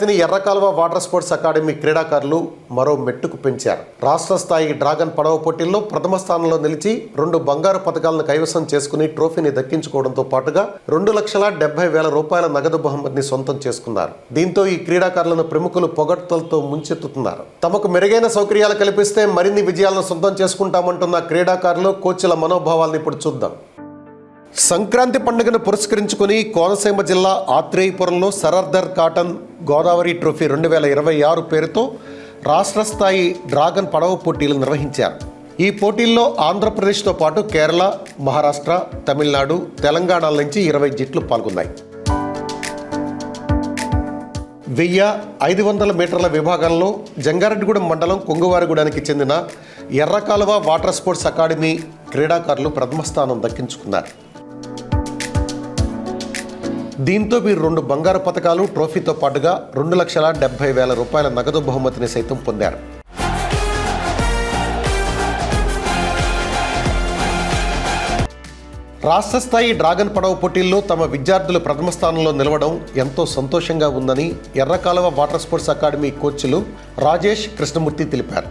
ఖ్యాతిని Errakaluva water sports academy క్రీడాకారులు మరో మెట్టుకు పెంచారు. రాష్ట్ర స్థాయి డ్రాగన్ పడవ పోటీల్లో ప్రథమ స్థానంలో నిలిచి రెండు బంగారు పథకాలను కైవసం చేసుకుని ట్రోఫీని దక్కించుకోవడంతో పాటుగా రెండు లక్షల డెబ్బై వేల రూపాయల నగదు బహుమతిని సొంతం చేసుకున్నారు. దీంతో ఈ క్రీడాకారులను ప్రముఖులు పొగడ్తలతో ముంచెత్తుతున్నారు. తమకు మెరుగైన సౌకర్యాలు కల్పిస్తే మరిన్ని విజయాలను సొంతం చేసుకుంటామంటున్న క్రీడాకారులు కోచ్ల మనోభావాలను ఇప్పుడు చూద్దాం. సంక్రాంతి పండుగను పురస్కరించుకుని కోనసీమ జిల్లా ఆత్రేయపురంలో sir Arthur Cotton Godavari trophy రెండు వేల ఇరవై ఆరు పేరుతో రాష్ట్ర స్థాయి డ్రాగన్ పడవ పోటీలు నిర్వహించారు. ఈ పోటీల్లో ఆంధ్రప్రదేశ్తో పాటు కేరళ మహారాష్ట్ర తమిళనాడు తెలంగాణల నుంచి ఇరవై జట్లు పాల్గొన్నాయి. వెయ్యి ఐదు వందల మీటర్ల విభాగంలో జంగారెడ్డిగూడెం మండలం కొంగువారిగూడెనికి చెందిన ఎర్రకాలువ వాటర్ స్పోర్ట్స్ అకాడమీ క్రీడాకారులు ప్రథమ స్థానం దక్కించుకున్నారు. దీంతో వీరు రెండు బంగారు పథకాలు ట్రోఫీతో పాటుగా రెండు లక్షల డెబ్బై వేల రూపాయల నగదు బహుమతిని సైతం పొందారు. రాష్ట్ర స్థాయి డ్రాగన్ పడవ పోటీల్లో తమ విద్యార్థులు ప్రథమ స్థానంలో నిలవడం ఎంతో సంతోషంగా ఉందని ఎర్రకాలువ వాటర్ స్పోర్ట్స్ అకాడమీ కోచ్లు రాజేష్ కృష్ణమూర్తి తెలిపారు.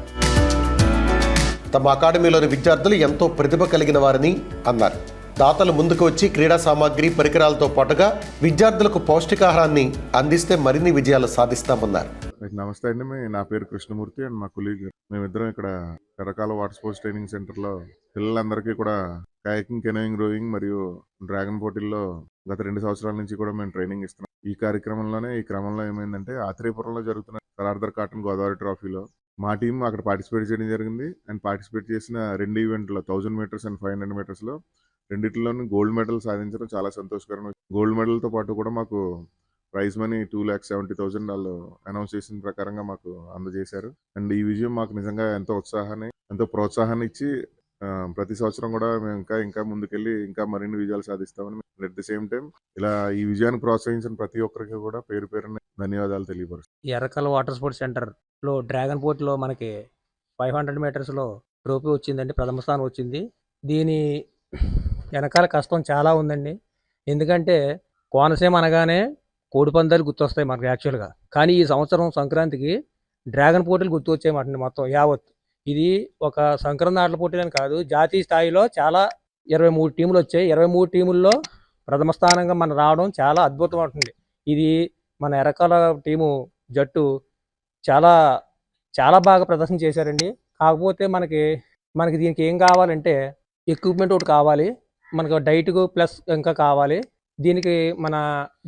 తమ అకాడమీలోని విద్యార్థులు ఎంతో ప్రతిభ కలిగిన వారని అన్నారు. దాతలు ముందుకు వచ్చి క్రీడా సామాగ్రి పరికరాలతో పాటుగా విద్యార్థులకు పౌష్టికాహారాన్ని అందిస్తే మరిన్ని విజయాలు సాధిస్తామన్నారు. మీకు నమస్తే అండి. మీ నా పేరు కృష్ణమూర్తి అండ్ మా కులీగ్ మేమిద్దరం ఇక్కడ రకరకాల వాటర్ స్పోర్ట్స్ ట్రైనింగ్ సెంటర్లో పిల్లలందరికీ కూడా కయాకింగ్ కెనోయింగ్ రోయింగ్ మరియు డ్రాగన్ పోటీల్లో గత రెండు సంవత్సరాల నుంచి కూడా మేము ట్రైనింగ్ ఇస్తున్నాం. ఈ కార్యక్రమంలోనే ఈ క్రమంలో ఏమైందంటే ఆత్రేయపురంలో జరుగుతున్న సరార్దర్ కాటన్ గోదావరి ట్రోఫీలో మా టీం అక్కడ పార్టిసిపేట్ చేయడం జరిగింది. అండ్ పార్టిసిపేట్ చేసిన రెండు ఈవెంట్లో thousand meters and five hundred మీటర్స్లో రెండిట్లోనూ గోల్డ్ మెడల్ సాధించడం చాలా సంతోషకరం. గోల్డ్ మెడల్తో పాటు కూడా మాకు prize money two lakhs seventy thousand వాళ్ళు అనౌన్స్ చేసిన ప్రకారంగా మాకు అందజేశారు. అండ్ ఈ విజయం మాకు నిజంగా ఎంతో ఉత్సాహాన్ని ఎంతో ప్రోత్సాహాన్ని ఇచ్చి ప్రతి సంవత్సరం కూడా మేము ఇంకా ఇంకా ముందుకెళ్ళి ఇంకా మరిన్ని విజయాలు సాధిస్తామని అట్ ది సేమ్ టైం ఇలా ఈ విజయాన్ని ప్రోత్సహించిన ప్రతి ఒక్కరికి కూడా పేరు పేరున ధన్యవాదాలు తెలియపరుస్తాను ఈ ఎర్రకల్ వాటర్ స్పోర్ట్స్ సెంటర్లో డ్రాగన్ పోర్ట్లో మనకి ఫైవ్ హండ్రెడ్ మీటర్స్లో ట్రోఫీ వచ్చిందండి ప్రథమ స్థానం వచ్చింది. దీని వెనకాల కష్టం చాలా ఉందండి. ఎందుకంటే కోనసీమ అనగానే కోడిపందాలు గుర్తొస్తాయి మనకు యాక్చువల్గా. కానీ ఈ సంవత్సరం సంక్రాంతికి డ్రాగన్ పోటీలు గుర్తొచ్చాయి మాట మొత్తం యావత్. ఇది ఒక సంక్రాంతి ఆటల పోటీలని కాదు జాతీయ స్థాయిలో చాలా ఇరవై మూడు టీములు వచ్చాయి. ఇరవై మూడు టీముల్లో ప్రథమ స్థానంగా మనం రావడం చాలా అద్భుతం ఉంటుంది ఇది మన ఎరకాల టీము జట్టు చాలా చాలా బాగా ప్రదర్శన చేశారండి. కాకపోతే మనకి మనకి దీనికి ఏం కావాలంటే ఎక్విప్మెంట్ ఒకటి కావాలి. మనకు డైట్కు ప్లస్ ఇంకా కావాలి. దీనికి మన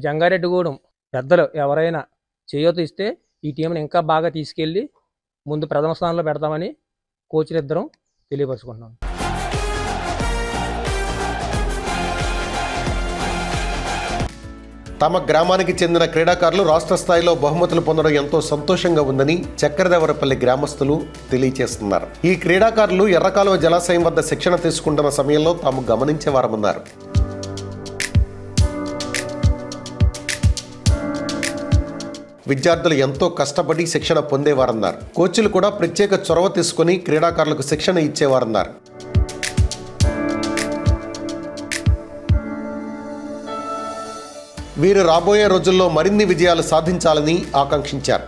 జంగారెడ్డిగూడెం పెద్దలు ఎవరైనా చేయూత ఇస్తే ఈ టీంని ఇంకా బాగా తీసుకెళ్ళి ముందు ప్రథమ స్థానంలో పెడతామని కోచ్లు ఇద్దరం తెలియపరుచుకుంటున్నాం. తమ గ్రామానికి చెందిన క్రీడాకారులు రాష్ట్ర స్థాయిలో బహుమతులు పొందడం ఎంతో సంతోషంగా ఉందని చక్కెరదేవరపల్లి గ్రామస్తులు తెలియజేస్తున్నారు ఈ క్రీడాకారులు ఎర్రకాలువ జలాశయం వద్ద శిక్షణ తీసుకుంటున్న సమయంలో తాము గమనించేవారమన్నారు. విద్యార్థులు ఎంతో కష్టపడి శిక్షణ పొందేవారన్నారు. కోచ్లు కూడా ప్రత్యేక చొరవ తీసుకుని క్రీడాకారులకు శిక్షణ ఇచ్చేవారన్నారు. వీరు రాబోయే రోజుల్లో మరిన్ని విజయాలు సాధించాలని ఆకాంక్షించారు.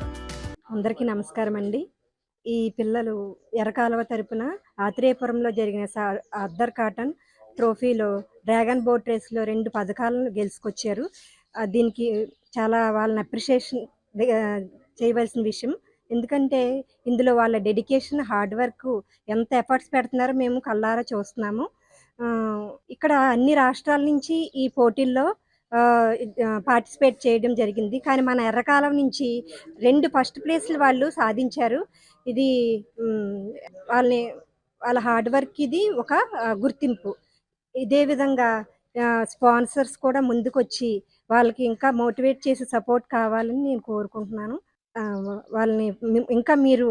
అందరికీ నమస్కారం అండి. ఈ పిల్లలు ఎర్రకాలువ తరపున ఆత్రేయపురంలో జరిగిన అద్దర్ కాటన్ ట్రోఫీలో డ్రాగన్ బోట్ రేస్లో రెండు పథకాలను గెలుచుకొచ్చారు. దీనికి చాలా వాళ్ళని అప్రిషియేషన్ చేయవలసిన విషయం. ఎందుకంటే ఇందులో వాళ్ళ డెడికేషన్ హార్డ్ వర్క్ ఎంత ఎఫర్ట్స్ పెడుతున్నారో మేము కళ్ళారా చూస్తున్నాము. ఇక్కడ అన్ని రాష్ట్రాల నుంచి ఈ పోటీల్లో పార్టిసిపేట్ చేయడం జరిగింది. కానీ మన ఎర్రకాలం నుంచి రెండు ఫస్ట్ ప్లేస్లు వాళ్ళు సాధించారు. ఇది వాళ్ళని వాళ్ళ హార్డ్ వర్క్ ఇది ఒక గుర్తింపు. ఇదే విధంగా స్పాన్సర్స్ కూడా ముందుకొచ్చి వాళ్ళకి ఇంకా మోటివేట్ చేసి సపోర్ట్ కావాలని నేను కోరుకుంటున్నాను. వాళ్ళని ఇంకా మీరు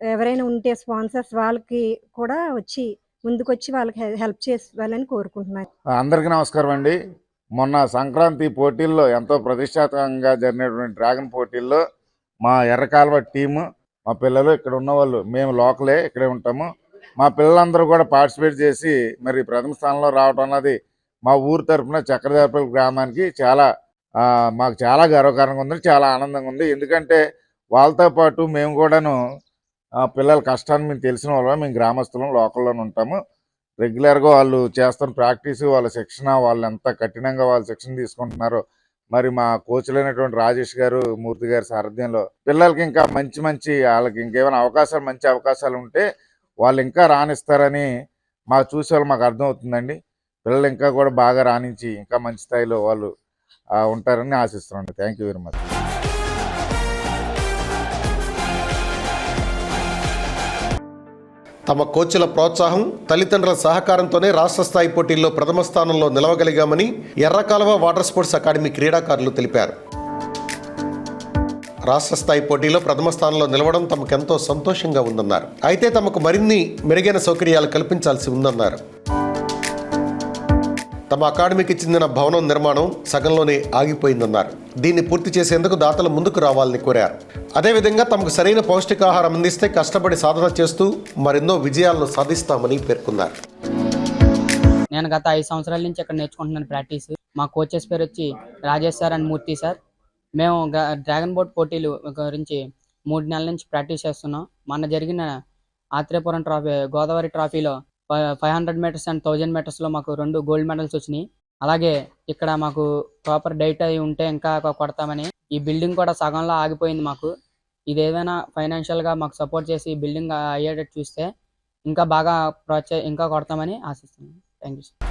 ఎవరైనా ఉంటే స్పాన్సర్స్ వాళ్ళకి కూడా వచ్చి ముందుకొచ్చి వాళ్ళకి హెల్ప్ చేయాలని కోరుకుంటున్నాను. అందరికీ నమస్కారం అండి. మొన్న సంక్రాంతి పోటీల్లో ఎంతో ప్రతిష్టాత్మకంగా జరిగినటువంటి డ్రాగన్ పోటీల్లో మా ఎర్రకాలువ టీము మా పిల్లలు ఇక్కడ ఉన్న వాళ్ళు మేము లోకలే ఇక్కడే ఉంటాము. మా పిల్లలందరూ కూడా పార్టిసిపేట్ చేసి మరి ప్రథమ స్థానంలో రావడం అన్నది మా ఊరు తరఫున చక్రదేవపల్లి గ్రామానికి చాలా మాకు చాలా గర్వకారంగా ఉంది చాలా ఆనందంగా ఉంది. ఎందుకంటే వాళ్ళతో పాటు మేము కూడాను ఆ, పిల్లల కష్టాన్ని మేము తెలిసిన వాళ్ళం మేము గ్రామస్తులం లోకల్లోనే ఉంటాము. రెగ్యులర్గా వాళ్ళు చేస్తున్న ప్రాక్టీస్ వాళ్ళ శిక్షణ వాళ్ళు ఎంత కఠినంగా వాళ్ళు శిక్షణ తీసుకుంటున్నారో మరి మా కోచ్లైనటువంటి రాజేష్ గారు మూర్తి గారి సారథ్యంలో పిల్లలకి ఇంకా మంచి మంచి వాళ్ళకి ఇంకేమైనా అవకాశాలు మంచి అవకాశాలు ఉంటే వాళ్ళు ఇంకా రాణిస్తారని మాకు చూసే వాళ్ళు మాకు అర్థమవుతుందండి. పిల్లలు ఇంకా కూడా బాగా రాణించి ఇంకా మంచి స్థాయిలో వాళ్ళు ఉంటారని ఆశిస్తున్నాను. Thank you very much. తమ కోచ్ల ప్రోత్సాహం తల్లిదండ్రుల సహకారంతోనే రాష్ట్ర స్థాయి పోటీల్లో ప్రథమ స్థానంలో నిలవగలిగామని ఎర్రకాలవ వాటర్ స్పోర్ట్స్ అకాడమీ క్రీడాకారులు తెలిపారు. రాష్ట్ర స్థాయి పోటీలో ప్రథమ స్థానంలో నిలవడం తమకెంతో సంతోషంగా ఉందన్నారు. అయితే తమకు మరిన్ని మెరుగైన సౌకర్యాలు కల్పించాల్సి ఉందన్నారు. తమ అకాడమీకి చెందిన భవనం నిర్మాణం సగంలోనే ఆగిపోయిందన్నారు. దీన్ని పూర్తి చేసేందుకు దాతలు ముందుకు రావాలని కోరారు. అదేవిధంగా తమకు సరైన పౌష్టికాహారం అందిస్తే కష్టపడి సాధన చేస్తూ మరెన్నో విజయాలను సాధిస్తామని పేర్కొన్నారు. నేను గత ఐదు సంవత్సరాల నుంచి ఇక్కడ నేర్చుకుంటున్నాను ప్రాక్టీస్. మా కోచెస్ పేరు వచ్చి Rajesh sir and Murthy sir. మేము గ- డ్రాగన్ బోట్ పోటీలు గురించి మూడు నెలల నుంచి ప్రాక్టీస్ చేస్తున్నాం. మొన్న జరిగిన Atreyapuram trophy Godavari ట్రాఫీలో five hundred meters and thousand మీటర్స్లో మాకు రెండు గోల్డ్ మెడల్స్ వచ్చినాయి. అలాగే ఇక్కడ మాకు ప్రాపర్ డైట్ అయి ఉంటే ఇంకా కొడతామని. ఈ బిల్డింగ్ కూడా సగంలో ఆగిపోయింది మాకు. ఇది ఏదైనా ఫైనాన్షియల్గా మాకు సపోర్ట్ చేసి బిల్డింగ్ అయ్యేటట్టు చూస్తే ఇంకా బాగా ప్రోత్సహ ఇంకా కొడతామని ఆశిస్తున్నాను థ్యాంక్ యూ